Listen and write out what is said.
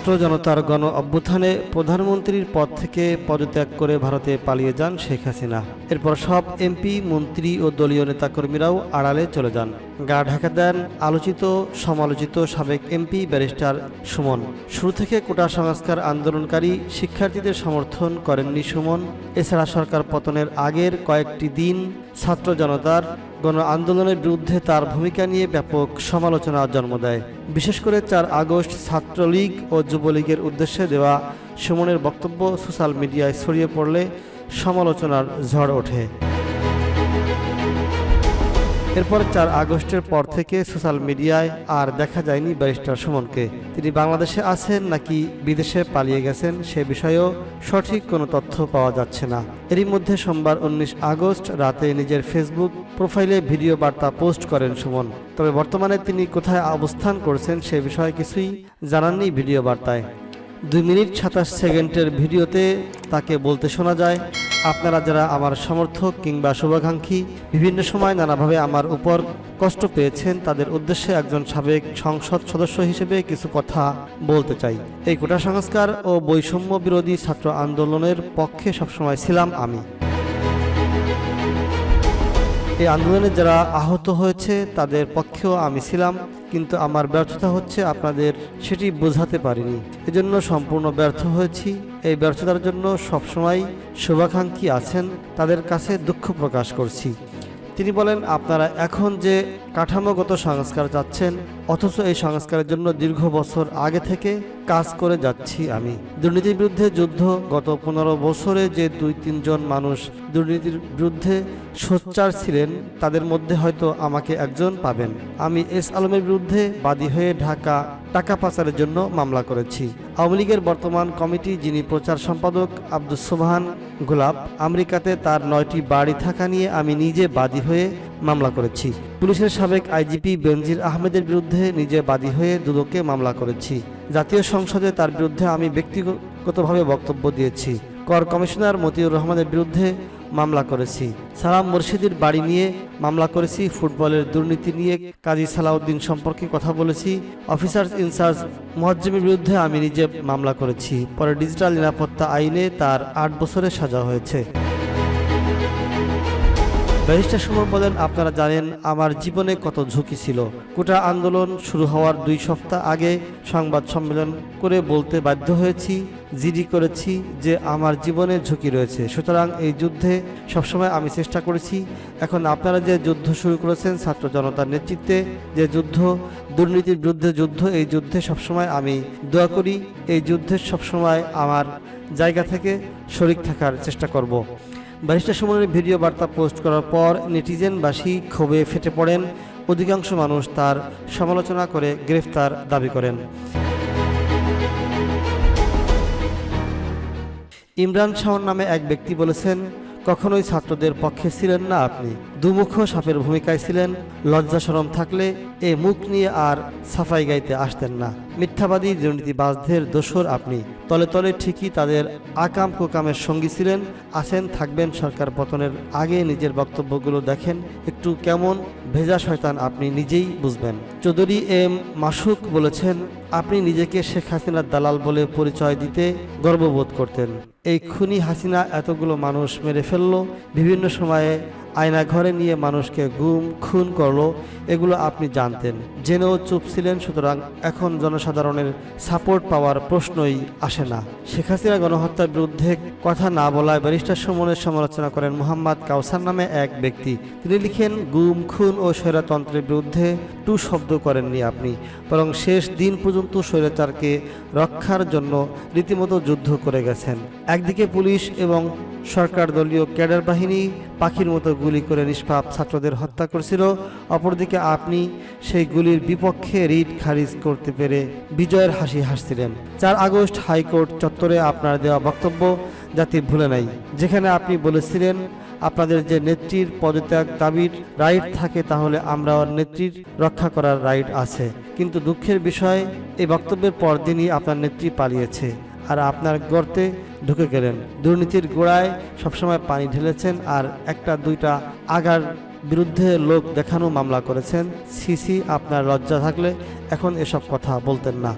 ছাত্র জনতার গণ অভ্যুত্থানে প্রধানমন্ত্রীর পদ থেকে পদত্যাগ করে ভারতে পালিয়ে যান শেখ হাসিনা। এরপর সব এমপি, মন্ত্রী ও দলীয় নেতাকর্মীরাও আড়ালে চলে যান। গা ঢাকা দেন আলোচিত, সমালোচিত সাবেক এমপি ব্যারিস্টার সুমন। শুরু থেকে কোটা সংস্কার আন্দোলনকারী শিক্ষার্থীদের সমর্থন করেননি সুমন। এছাড়া সরকার পতনের আগের কয়েকটি দিন ছাত্র জনতার গণ আন্দোলনের বিরুদ্ধে তার ভূমিকা নিয়ে ব্যাপক সমালোচনার জন্ম দেয়। বিশেষ করে চার আগস্ট ছাত্রলীগ ও যুবলীগের উদ্দেশ্যে দেওয়া সুমনের বক্তব্য সোশ্যাল মিডিয়ায় ছড়িয়ে পড়লে সমালোচনার ঝড় ওঠে। এরপর চার আগস্টের পর থেকে সোশ্যাল মিডিয়ায় আর দেখা যায়নি ব্যারিস্টার সুমনকে। তিনি বাংলাদেশে আছেন নাকি বিদেশে পালিয়ে গেছেন সে বিষয়েও সঠিক কোনো তথ্য পাওয়া যাচ্ছে না। এরই মধ্যে সোমবার উনিশ আগস্ট রাতে নিজের ফেসবুক প্রোফাইলে ভিডিও বার্তা পোস্ট করেন সুমন। তবে বর্তমানে তিনি কোথায় অবস্থান করছেন সে বিষয়ে কিছুই জানাননি ভিডিও বার্তায়। দুই মিনিট সাতাশ সেকেন্ডের ভিডিওতে তাকে বলতে শোনা যায়, আপনারা যারা আমার সমর্থক কিংবা শুভাকাঙ্ক্ষী, বিভিন্ন সময় নানাভাবে আমার উপর কষ্ট পেয়েছেন, তাদের উদ্দেশ্যে একজন সাবেক সংসদ সদস্য হিসেবে কিছু কথা বলতে চাই। এই কোটা সংস্কার ও বৈষম্য বিরোধী ছাত্র আন্দোলনের পক্ষে সবসময় ছিলাম আমি। এই আন্দোলনে যারা আহত হয়েছে, তাদের পক্ষেও আমি ছিলাম, কিন্তু আমার ব্যর্থতা হচ্ছে আপনাদের সেটি বোঝাতে পারিনি। এজন্য সম্পূর্ণ ব্যর্থ হয়েছি। এই ব্যর্থতার জন্য সবসময় শুভাকাঙ্ক্ষী আছেন, তাদের কাছে দুঃখ প্রকাশ করছি। তিনি বলেন, আপনারা এখন যে কাঠামোগত সংস্কার যাচ্ছেন অথচ এই সংস্কারের জন্য দীর্ঘ বছর আগে থেকে কাজ করে যাচ্ছি আমি। দুর্নীতির বিরুদ্ধে যুদ্ধ, গত পনেরো বছরে যে দুই তিনজন মানুষ দুর্নীতির বিরুদ্ধে সোচ্চার ছিলেন, তাদের মধ্যে হয়তো আমাকে একজন পাবেন। আমি এস আলমের বিরুদ্ধে বাদী হয়ে ঢাকা টাকা পাচারের জন্য মামলা করেছি। আওয়ামী লীগের বর্তমান কমিটি যিনি প্রচার সম্পাদক আব্দুল সোবহান গোলাপ, আমেরিকাতে তার নয়টি বাড়ি থাকা নিয়ে আমি নিজে বাদী হয়ে মামলা করেছি। পুলিশের সাবেক আইজিপি বেনজির আহমেদের বিরুদ্ধে নিজে বাদী হয়ে দুদকে মামলা করেছি। জাতীয় সংসদে তার বিরুদ্ধে আমি ব্যক্তিগতভাবে বক্তব্য দিয়েছি। কর কমিশনার মতিউর রহমানের বিরুদ্ধে মামলা করেছি। সালাম মুর্শিদির বাড়ি নিয়ে মামলা করেছি, ফুটবলের দুর্নীতি নিয়ে কাজী সালাউদ্দিন সম্পর্কে কথা বলেছি অফিসার্স ইনচার্জ মহাজ্জিমের বিরুদ্ধে আমি নিজে মামলা করেছি। পরে ডিজিটাল নিরাপত্তা আইনে তার আট বছরের সাজা হয়েছে। ব্যারিস্টার সুমন বলেন, আপনারা জানেন আমার জীবনে কত ঝুঁকি ছিল। কোটা আন্দোলন শুরু হওয়ার দুই সপ্তাহ আগে সংবাদ সম্মেলন করে বলতে বাধ্য হয়েছি, জিডি করেছি যে আমার জীবনে ঝুঁকি রয়েছে। সুতরাং এই যুদ্ধে সবসময় আমি চেষ্টা করেছি। এখন আপনারা যে যুদ্ধ শুরু করেছেন, ছাত্র জনতার নেতৃত্বে যে যুদ্ধ, দুর্নীতির বিরুদ্ধে যুদ্ধ, এই যুদ্ধে সবসময় আমি দোয়া করি। এই যুদ্ধে সবসময় আমার জায়গা থেকে শরিক থাকার চেষ্টা করব। ব্যারিস্টার সুমনের ভিডিও বার্তা পোস্ট করার পর নেটিজেনবাসী ক্ষোভে ফেটে পড়েন। অধিকাংশ মানুষ তার সমালোচনা করে গ্রেফতার দাবি করেন। ইমরান শাহর নামে এক ব্যক্তি বলেছেন, কখনোই ছাত্রদের পক্ষে ছিলেন না আপনি। দুমুখ সাপের ভূমিকায় ছিলেন, লজ্জা সরম থাকলে এ মুখ নিয়ে আর সাফাই গাইতে আসতেন না। মিথ্যাবাদী দুর্নীতিবাজদের দোসর আপনি। তলে তলে ঠিকই তাদের আকাম কুকামের সঙ্গী ছিলেন, আছেন, থাকবেন সরকার পতনের আগে নিজের বক্তব্যগুলো দেখেন, একটু কেমন ভেজা শয়তান আপনি নিজেই বুঝবেন। চৌধুরী এম মাসুক বলেছেন, আপনি নিজেকে শেখ হাসিনার দালাল বলে পরিচয় দিতে গর্ববোধ করতেন। এই খুনি হাসিনা এতগুলো মানুষ মেরে ফেলল, বিভিন্ন সময়ে আয়না ঘরে নিয়ে মানুষকে গুম, খুন করল, এগুলো আপনি জানতেন। জেনেও চুপ ছিলেন, সুতরাং এখন জনসাধারণের সাপোর্ট পাওয়ার প্রশ্নই আসে না। শেখ হাসিনা গণহত্যার বিরুদ্ধে কথা না বলায় ব্যারিস্টার সুমনের সমালোচনা করেন মোহাম্মদ কাউসার নামে এক ব্যক্তি। তিনি লিখেন, গুম, খুন ও স্বৈরাতন্ত্রের বিরুদ্ধে টু শব্দ করেননি আপনি, বরং শেষ দিন পর্যন্ত স্বৈরাচারকে রক্ষার জন্য রীতিমতো যুদ্ধ করে গেছেন। একদিকে পুলিশ এবং সরকার দলীয় ক্যাডার বাহিনী পাখির মতো গুলি করে নিষ্পাপ ছাত্রদের হত্যা করেছিল। অপরদিকে আপনি সেই গুলির বিপক্ষে রিট খারিজ করতে পেরে বিজয়ের হাসি হাসছিলেন। চার আগস্ট হাইকোর্ট চত্বরে আপনার দেওয়া বক্তব্য জাতি ভুলে নাই। যেখানে আপনি বলেছিলেন, আপনাদের যে নেত্রীর পদত্যাগ দাবির রাইট থাকে তাহলে আমরাও নেত্রীর রক্ষা করার রাইট আছে। কিন্তু দুঃখের বিষয় এই বক্তব্যের পরদিনই আপনার নেত্রী পালিয়েছে। আর আপনার গর্তে ঢুকে গেলেন। দুর্নীতির গোড়ায় সবসময় পানি ঢেলেছেন আর একটা দুইটা আগার বিরুদ্ধে লোক দেখানো মামলা করেছেন। সিসি, আপনার লজ্জা থাকলে এখন এসব কথা বলতেন না।